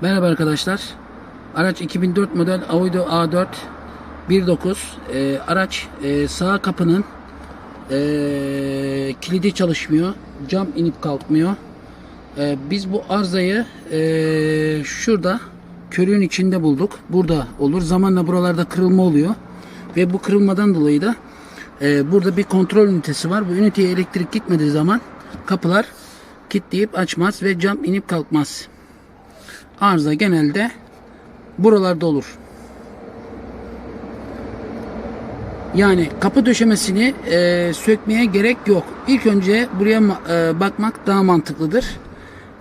Merhaba arkadaşlar. Araç 2004 model Audi A4 1.9. Ee, araç e, sağ kapının e, kilidi çalışmıyor. Cam inip kalkmıyor. E, biz bu arızayı e, şurada körüğün içinde bulduk. Burada olur. Zamanla buralarda kırılma oluyor. Ve bu kırılmadan dolayı da e, burada bir kontrol ünitesi var. Bu üniteye elektrik gitmediği zaman kapılar kilitleyip açmaz ve cam inip kalkmaz arıza genelde buralarda olur. Yani kapı döşemesini e, sökmeye gerek yok. İlk önce buraya e, bakmak daha mantıklıdır.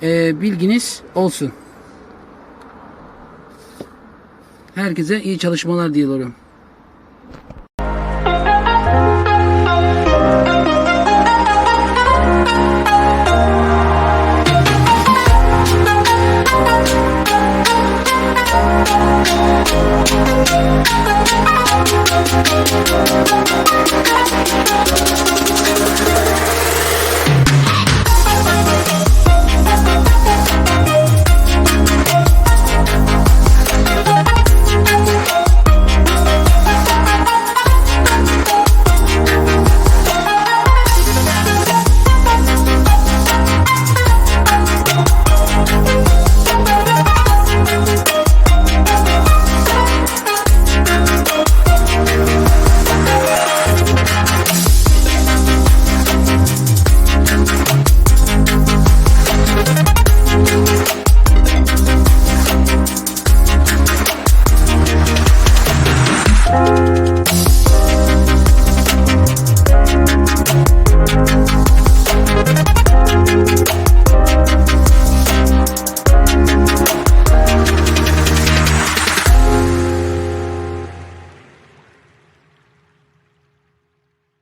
E, bilginiz olsun. Herkese iyi çalışmalar diliyorum.